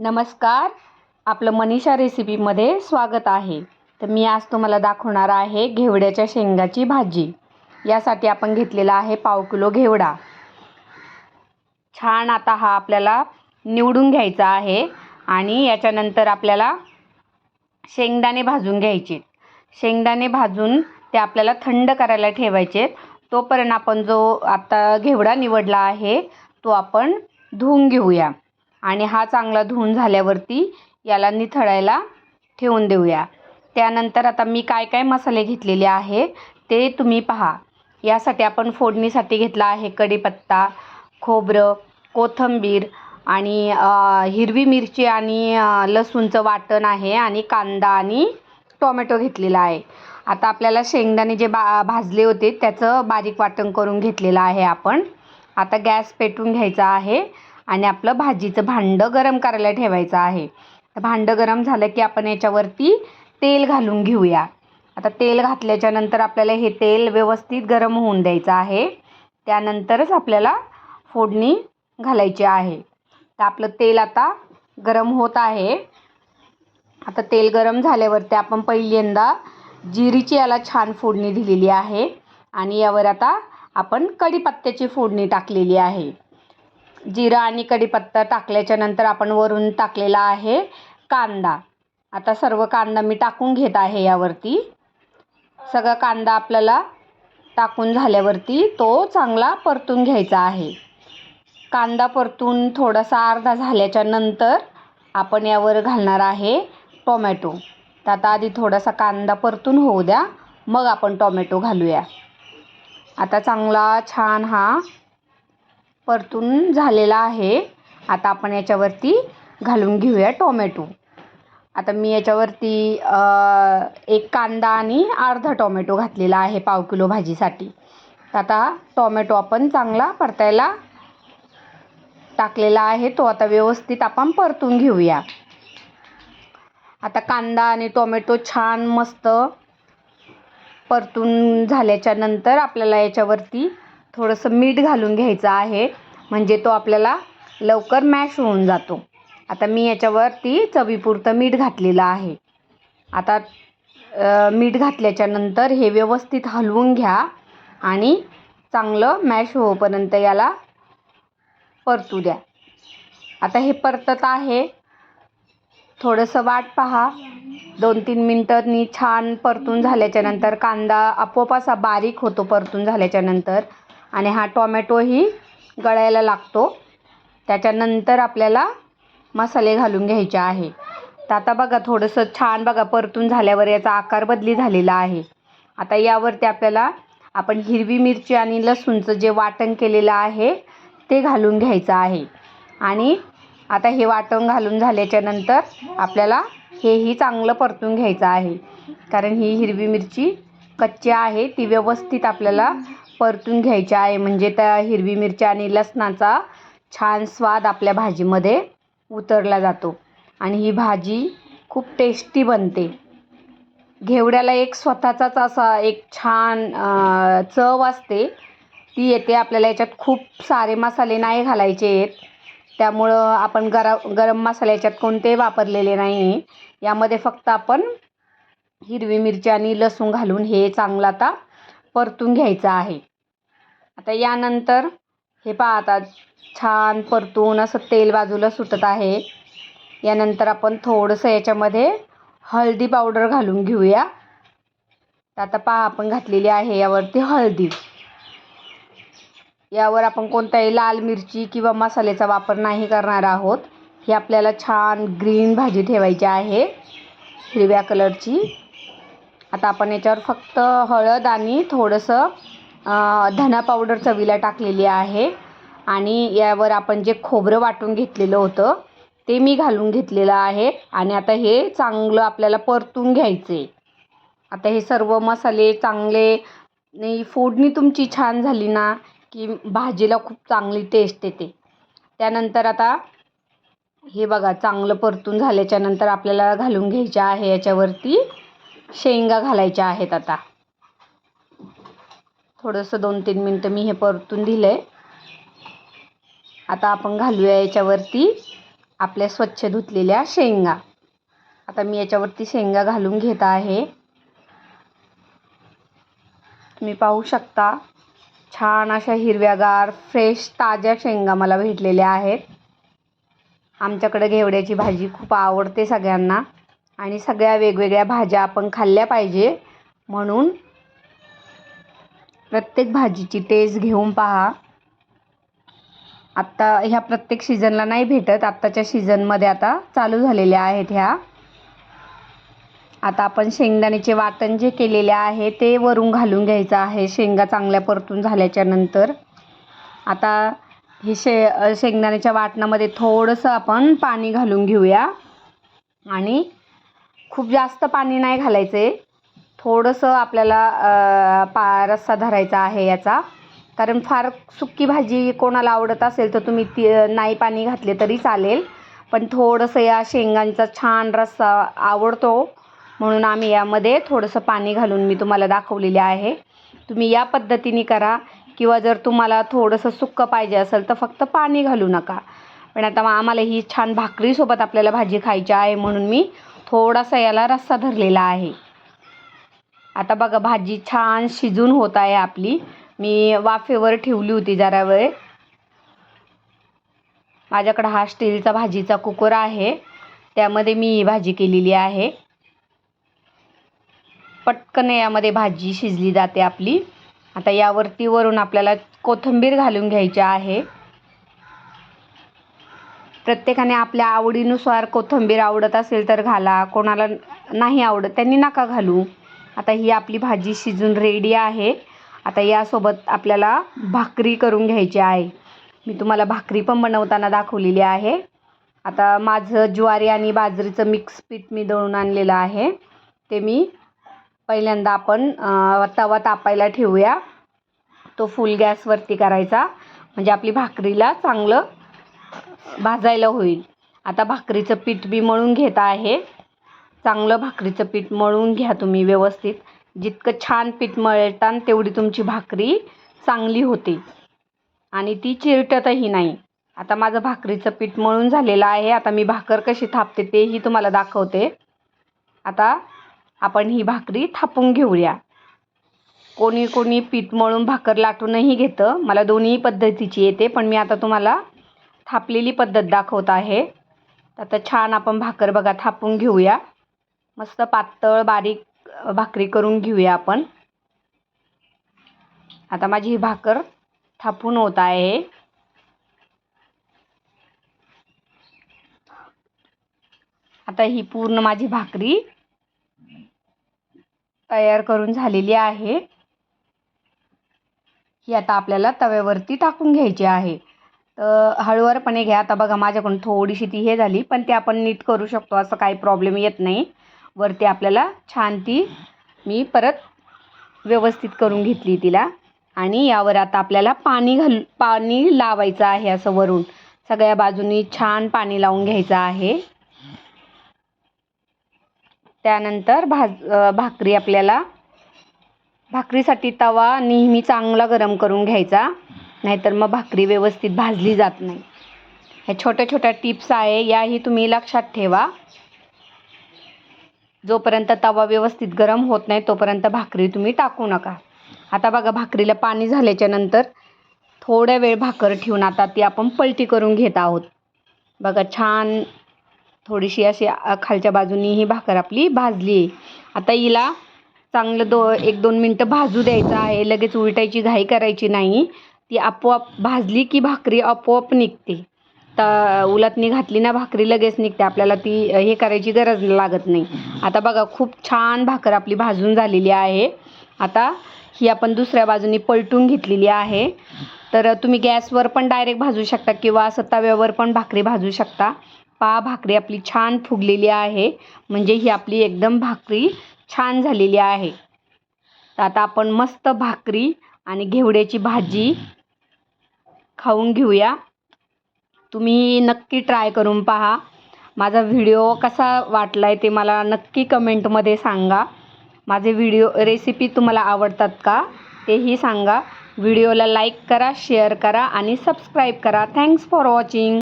नमस्कार. आपलं मनीषा रेसिपीमध्ये स्वागत आहे. तर मी आज तुम्हाला दाखवणार आहे घेवड्याच्या शेंगाची भाजी. यासाठी आपण घेतलेला आहे पाव किलो घेवडा. छान आता हा आपल्याला निवडून घ्यायचा आहे आणि याच्यानंतर आपल्याला शेंगदाणे भाजून घ्यायचे. शेंगदाणे भाजून ते आपल्याला थंड करायला ठेवायचे. तोपर्यंत आपण जो आत्ता घेवडा निवडला आहे तो आपण धुवून घेऊया. आणि हा चांगला धुवून झाल्यावरती याला निथळायला ठेवून देऊया. त्यानंतर आता मी काय काय मसाले घेतलेले आहे ते तुम्ही पहा. यासाठी आपण फोडणीसाठी घेतला आहे कढीपत्ता खोबरं कोथिंबीर आणि हिरवी मिरची आणि लसूणचं वाटण आहे आणि कांदा आणि टोमॅटो घेतलेला आहे. आता आपल्याला शेंगदाणे जे बा भाजले होते त्याचं बारीक वाटण करून घेतलेलं आहे आपण. आता गॅस पेटवून घ्यायचा आहे. आणि आपलं भाजीचं भांडं गरम करायला ठेवायचं आहे. तर भांडं गरम झालं की आपण याच्यावरती तेल घालून घेऊया. आता तेल घातल्याच्या नंतर आपल्याला हे तेल व्यवस्थित गरम होऊन द्यायचं आहे. त्यानंतरच आपल्याला फोडणी घालायची आहे. तर आपलं तेल आता गरम होत आहे. आता तेल गरम झाल्यावरती आपण पहिल्यांदा जिरीची याला छान फोडणी दिलेली आहे. आणि यावर आता आपण कढीपत्त्याची फोडणी टाकलेली आहे. जिरा आणि कढीपत्ता टाकल्याच्या नंतर आपण वरून टाकलेला आहे कांदा. आता सर्व कांदा मी टाकून घेत आहे यावरती. सगळा कांदा आपल्याला टाकून झाल्यावरती तो चांगला परतून घ्यायचा आहे. कांदा परतून थोडासा अर्धा झाल्याच्यानंतर आपण यावर घालणार आहे टोमॅटो. तर आता आधी थोडासा कांदा परतून होऊ द्या मग आपण टोमॅटो घालूया. आता चांगला छान हा परतून झालेला आहे. आता आपण याच्यावरती घालून घेऊया टोमॅटो. आता मी याच्यावरती एक कांदा आणि अर्धा टोमॅटो घातलेला आहे पाव किलो भाजीसाठी. आता टोमॅटो आपण चांगला परतायला टाकलेला आहे. तो आता व्यवस्थित आपण परतून घेऊया. आता कांदा आणि टोमॅटो छान मस्त परतून झाल्याच्यानंतर आपल्याला याच्यावरती थोडंसं मीठ घालून घ्यायचं आहे. म्हणजे तो आपल्याला लवकर मॅश होऊन जातो. आता मी याच्यावरती चवीपुरतं मीठ घातलेलं आहे. आता मीठ घातल्याच्या नंतर हे व्यवस्थित हलवून घ्या आणि चांगलं मॅश होईपर्यंत याला परतू द्या. आता हे परतत आहे. थोडंसं वाट पहा. दोन तीन मिनटांनी छान परतून झाल्याच्यानंतर कांदा आपोआप असा बारीक होतो परतून झाल्याच्यानंतर. आणि हा टोमॅटोही गळायला लागतो. त्याच्यानंतर आपल्याला मसाले घालून घ्यायचे आहे. तर आता बघा थोडंसं छान बघा परतून झाल्यावर याचा आकार बदली झालेला आहे. आता यावरती आपल्याला आपण हिरवी मिरची आणि लसूणचं जे वाटण केलेलं आहे ते घालून घ्यायचं आहे. आणि आता हे वाटण घालून झाल्याच्यानंतर आपल्याला हेही चांगलं परतून घ्यायचं आहे. कारण ही हिरवी मिरची कच्ची आहे ती व्यवस्थित आपल्याला परतून घ्यायची आहे. म्हणजे त्या हिरवी मिरची आणि लसणाचा छान स्वाद आपल्या भाजीमध्ये उतरला जातो. आणि ही भाजी खूप टेस्टी बनते. घेवड्याला एक स्वतःचाच असा एक छान चव असते. ती येते आपल्याला याच्यात खूप सारे मसाले नाही घालायचे आहेत त्यामुळं आपण गरा गरम मसाले याच्यात कोणते वापरलेले नाही. यामध्ये फक्त आपण हिरवी मिरची आणि लसूण घालून हे चांगलं आता परतून घ्यायचं आहे. आता यानंतर हे पहा आता छान परतून असं तेल बाजूला सुटत आहे. यानंतर आपण थोडंसं याच्यामध्ये हळदी पावडर घालून घेऊया. तर आता पहा आपण घातलेली आहे यावरती हळदी. यावर आपण कोणताही लाल मिरची किंवा मसाल्याचा वापर नाही करणार आहोत. ही आपल्याला छान ग्रीन भाजी ठेवायची आहे हिरव्या कलरची. आता आपण याच्यावर फक्त हळद आणि थोडंसं धना पावडर चवीला टाकलेली आहे. आणि यावर आपण जे खोबरं वाटून घेतलेलं होतं ते मी घालून घेतलेलं आहे. आणि आता हे चांगलं आपल्याला परतून घ्यायचे. आता हे सर्व मसाले चांगले नाही फोडणी तुमची छान झाली ना की भाजीला खूप चांगली टेस्ट येते. त्यानंतर आता हे बघा चांगलं परतून झाल्याच्यानंतर आपल्याला घालून घ्यायच्या आहे याच्यावरती. शेंगा घालायच्या आहेत आता. थोडंसं दोन तीन मिनटं मी हे परतून दिलं आहे आता आपण घालूया याच्यावरती आपल्या स्वच्छ धुतलेल्या शेंगा. आता मी याच्यावरती शेंगा घालून घेत आहे. तुम्ही पाहू शकता छान अशा हिरव्यागार फ्रेश ताज्या शेंगा मला भेटलेल्या आहेत. आमच्याकडे घेवड्याची भाजी खूप आवडते सगळ्यांना आणि सगळ्या वेगवेगळ्या भाज्या आपण खाल्ल्या पाहिजे म्हणून प्रत्येक भाजीची टेस्ट घेऊन पहा. आत्ता ह्या प्रत्येक सीझनला नाही भेटत. आत्ताच्या सीझनमध्ये आता चालू झालेल्या आहेत ह्या. आता आपण शेंगदाण्याचे वाटण जे केलेले आहे ते वरून घालून घ्यायचं आहे. शेंगा चांगल्या परतून झाल्याच्यानंतर. आता हे शे शेंगदाण्याच्या वाटणामध्ये थोडंसं आपण पाणी घालून घेऊया. आणि खूप जास्त पाणी नाही घालायचं आहे थोडंसं आपल्याला पा रस्सा धरायचा आहे याचा. कारण फार सुक्की भाजी कोणाला आवडत असेल तर तुम्ही ती नाही पाणी घातले तरी चालेल. पण थोडंसं या शेंगांचा छान रस्सा आवडतो. म्हणून आम्ही यामध्ये थोडंसं पाणी घालून मी तुम्हाला दाखवलेले आहे. तुम्ही या पद्धतीने करा. किंवा जर तुम्हाला थोडंसं सुक्कं पाहिजे असेल तर फक्त पाणी घालू नका. पण आता मग आम्हाला ही छान भाकरीसोबत आपल्याला भाजी खायची आहे म्हणून मी थोडासा याला रस्सा धरलेला आहे. आता बघा भाजी छान शिजून होत आहे आपली. मी वाफेवर ठेवली होती जरा वेळ. माझ्याकडं हा स्टीलचा भाजीचा कुकर आहे. त्यामध्ये मी ही भाजी केलेली आहे. पटकन यामध्ये भाजी शिजली जाते आपली. आता यावरती वरून आपल्याला कोथिंबीर घालून घ्यायची आहे. प्रत्येकाने आपल्या आवडीनुसार कोथिंबीर आवडत असेल तर घाला. कोणाला नाही आवडत त्यांनी नका घालू. आता ही आपली भाजी शिजून रेडी आहे. आता यासोबत आपल्याला भाकरी करून घ्यायची आहे. मी तुम्हाला भाकरी पण बनवताना दाखवलेली आहे. आता माझं ज्वारी आणि बाजरीचं मिक्स पीठ मी दळून आणलेलं आहे. ते मी पहिल्यांदा आपण तवा तापायला ठेवूया. तो फुल गॅसवरती करायचा. म्हणजे आपली भाकरीला चांगलं भाजायला होईल. आता भाकरीचं पीठ मी मळून घेत आहे. चांगलं भाकरीचं पीठ मळून घ्या तुम्ही व्यवस्थित. जितकं छान पीठ मळतान तेवढी तुमची भाकरी चांगली होते. आणि ती चिरटतही नाही. आता माझं भाकरीचं पीठ मळून झालेलं आहे. आता मी भाकर कशी थापते तेही तुम्हाला दाखवते. आता आपण ही भाकरी थापून घेऊया. कोणी कोणी पीठ मळून भाकर लाटूनही घेतं. मला दोन्ही पद्धतीची येते पण मी आता तुम्हाला थापलेली पद्धत दाखवत आहे. आता छान आपण भाकर बघा थापून घेऊया. मस्त पातळ बारीक भाकरी करून घेऊया आपण. आता माझी ही भाकर थापून होत आहे. आता ही पूर्ण माझी भाकरी तयार करून झालेली आहे. ही आता आपल्याला तव्यावरती टाकून घ्यायची आहे. तर हळूवारपणे घ्या. आता बघा माझ्याकडून थोडीशी ती हे झाली पण ती आपण नीट करू शकतो असं काही प्रॉब्लेम येत नाही. वरती आपल्याला छान ती मी परत व्यवस्थित करून घेतली तिला. आणि यावर आता आपल्याला पाणी घाल पाणी लावायचं आहे असं वरून. सगळ्या बाजूनी छान पाणी लावून घ्यायचं आहे. त्यानंतर भाज भाकरी आपल्याला भाकरीसाठी तवा नेहमी चांगला गरम करून घ्यायचा. नाहीतर मग भाकरी व्यवस्थित भाजली जात नाही. ह्या छोट्या छोट्या टिप्स आहे याही तुम्ही लक्षात ठेवा. जोपर्यंत तवा व्यवस्थित गरम होत नाही तोपर्यंत भाकरी तुम्ही टाकू नका. आता बघा भाकरीला पाणी झाल्याच्यानंतर थोड्या वेळ भाकर ठेवून आता ती आपण पलटी करून घेत आहोत. बघा छान थोडीशी अशी खालच्या बाजूनी ही भाकर आपली भाजली आहे. आता हिला चांगलं दो एक दोन मिनटं भाजू द्यायचं आहे. लगेच उलटायची घाई करायची नाही. ती आपोआप भाजली की भाकरी आपोआप निघते. तर उलटणी घातली ना भाकरी लगेच निघते. आपल्याला ती हे करायची गरज लागत नाही. आता बघा खूप छान भाकर आपली भाजून झालेली आहे. आता ही आपण दुसऱ्या बाजूनी पलटून घेतलेली आहे. तर तुम्ही गॅसवर पण डायरेक्ट भाजू शकता किंवा असं तव्यावर पण भाकरी भाजू शकता. पा भाकरी आपली छान फुगलेली आहे. म्हणजे ही आपली एकदम भाकरी छान झालेली आहे. तर आता आपण मस्त भाकरी आणि घेवड्याची भाजी खाऊन घेऊया. तुम्ही नक्की ट्राय करून पहा. माझा व्हिडिओ कसा वाटला आहे ते मला नक्की कमेंटमध्ये सांगा. माझे व्हिडिओ रेसिपी तुम्हाला आवडतात का तेही सांगा. व्हिडिओला लाईक करा शेअर करा आणि सबस्क्राईब करा. Thanks for watching